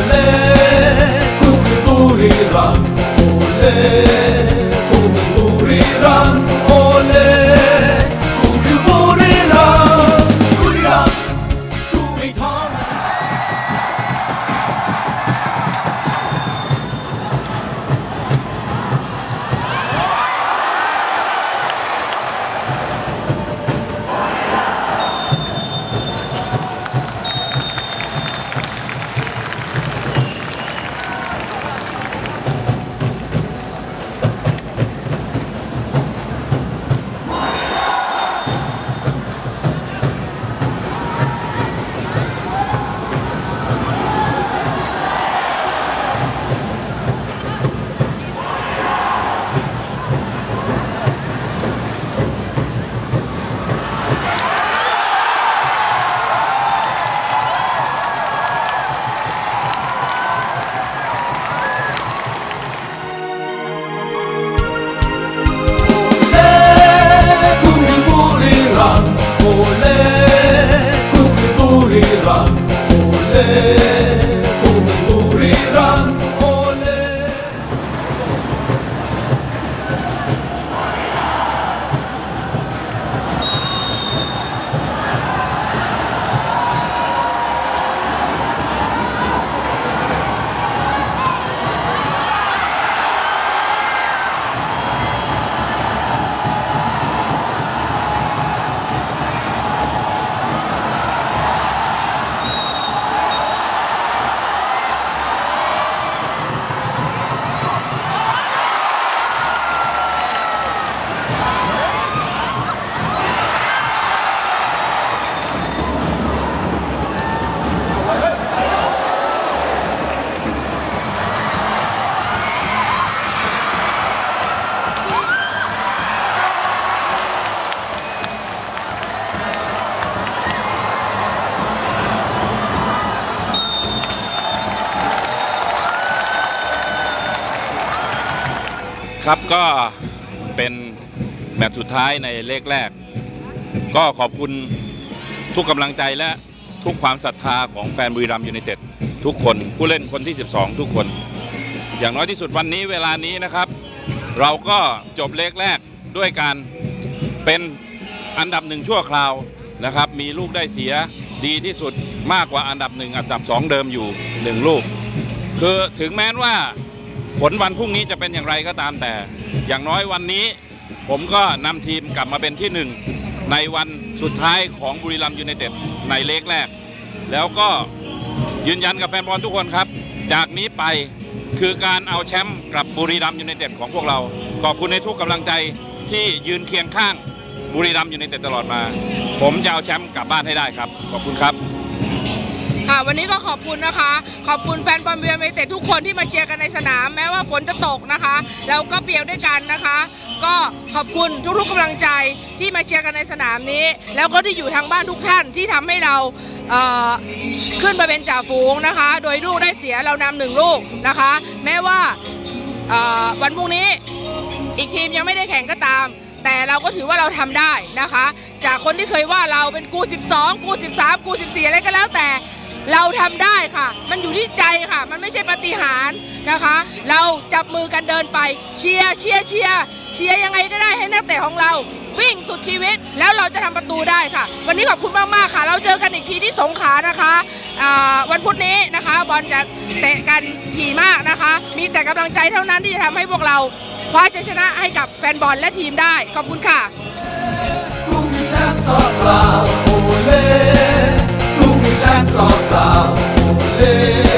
올레 꿈을 부리라 올레 ครับก็เป็นแมตช์สุดท้ายในเลขแรก ก็ขอบคุณทุกกำลังใจและทุกความศรัทธาของแฟนบุรีรัมยูไนเต็ดทุกคนผู้เล่นคนที่ 12 ทุกคน อย่างน้อยที่สุดวันนี้เวลานี้นะครับ เราก็จบเลขแรกด้วยการเป็นอันดับหนึ่งชั่วคราวนะครับ มีลูกได้เสียดีที่สุดมากกว่าอันดับหนึ่งอันดับสองเดิมอยู่หนึ่งลูก คือถึงแม้ว่า ผลวันพรุ่งนี้จะเป็นอย่างไรก็ตามแต่ อย่างน้อยวันนี้ ผมก็นำทีมกลับมาเป็นที่หนึ่งในวันสุดท้ายของบุรีรัมย์ยูไนเต็ดในเลขแรก แล้วก็ยืนยันกับแฟนบอลทุกคนครับ จากนี้ไปคือการเอาแชมป์กลับบุรีรัมย์ยูไนเต็ดของพวกเรา ขอบคุณในทุกกำลังใจที่ยืนเคียงข้างบุรีรัมย์ยูไนเต็ดตลอดมา ผมจะเอาแชมป์กลับบ้านให้ได้ครับ ขอบคุณครับ วันนี้ก็ขอบคุณนะคะ ขอบคุณแฟนบอลเบียร์เมเต็ทุกคนที่มาเชียร์กันในสนามแม้ว่าฝนจะตกนะคะ แล้วก็เปียกด้วยกันนะคะ ก็ขอบคุณทุกๆกำลังใจที่มาเชียร์กันในสนามนี้ แล้วก็ที่อยู่ทางบ้านทุกท่านที่ทำให้เราเขึ้นมาเป็นจ่าฝูงนะคะ โดยลูกได้เสียเรานำหนึ่งลูกนะคะ แม้ว่าวันพรุ่งนี้อีกทีมยังไม่ได้แข่งก็ตาม แต่เราก็ถือว่าเราทำได้นะคะ จากคนที่เคยว่าเราเป็นกู 12 กู 13 กู 14 อะไรก็แล้วแต่ เราทำได้ค่ะ มันอยู่ที่ใจค่ะ มันไม่ใช่ปฏิหารนะคะ เราจับมือกันเดินไป เชียร์เชียร์เชียร์เชียร์ยังไงก็ได้ให้นักเตะของเรา วิ่งสุดชีวิตแล้วเราจะทำประตูได้ค่ะ วันนี้ขอบคุณมากๆค่ะ เราเจอกันอีกทีที่สงขลานะคะวันพุธนี้นะคะบอลจะเตะกันถี่มากนะคะ มีแต่กำลังใจเท่านั้นที่จะทำให้พวกเราคว้าชัยชนะให้กับแฟนบอลและทีมได้ ขอบคุณค่ะ chance of love.